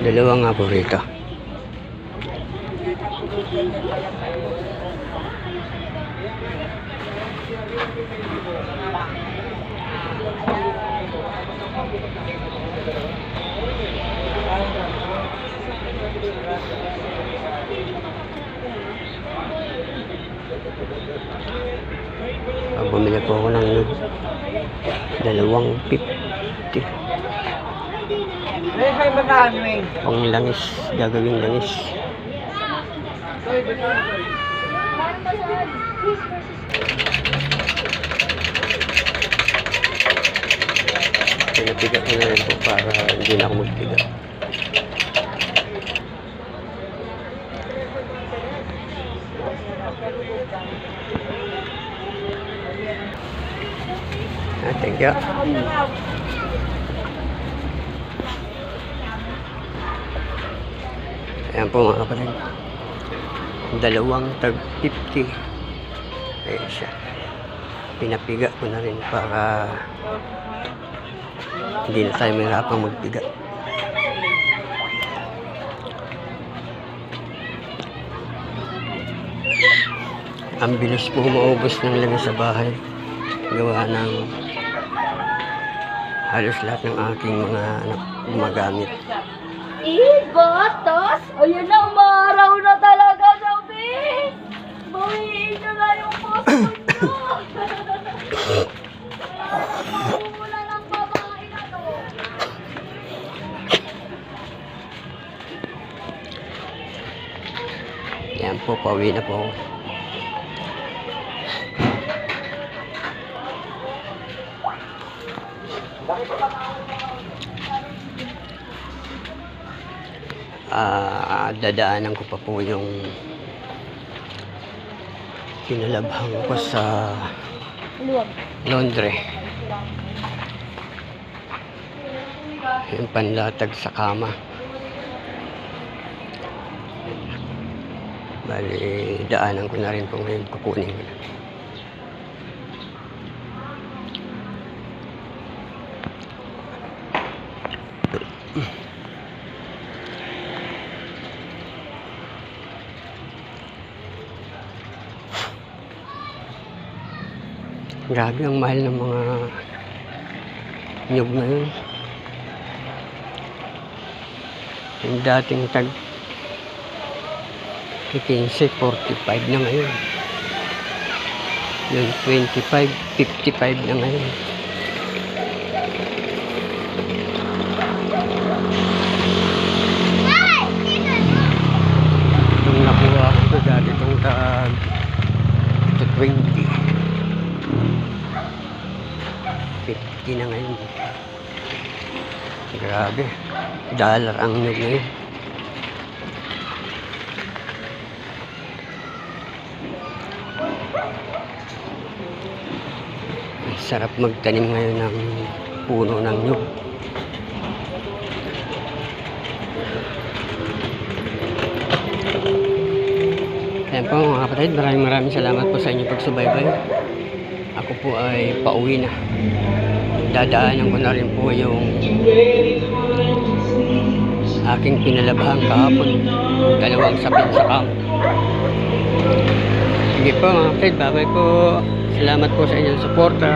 dalawa nga po rito ah, bumili po ako ng dalawang pip. 150. Pang langis, gagawing langis. Pinapigat ko na rin po para hindi na ako magpigat. Ah, thank you. Ayan po mga kapatid. Dalawang tag 50. Ayan siya. Pinapiga ko na rin para hindi na tayo mahirapang magpiga. Ang bilis po maubos ng langis sa bahay. Gawa ng halos lahat ng aking mga anak gumagamit. Eh, batas! Ayun na, umaraw na talaga sabi! Bawiin nyo na yung posto nyo! Yan po, pauwi na po ako. Ah, dadaanan ko pa po yung pinalabhang ko sa laundry. Yung panlatag sa kama. Bali, daanan ko na rin po ngayon kukunin ko na. Grabe ang mahal ng mga nyug ngayon. Yung dating tag 15, 45 na ngayon. Yung 25, 55 na ngayon. Nung nakuha ko dati itong tag to 20. 50 na ngayon. Grabe. Dollar ang nyug ngayon. Sarap magtanim ngayon ng puno ng nyug. Ayan po mga kapatid, maraming maraming salamat po sa inyong pagsubaybay. Ako po ay pauwi na. Dadaanan ko na rin po yung aking pinalabhang kahapon. Dalawang sapin sa kam. Sige po mga kapatid, babay po. Salamat po sa inyong suporta.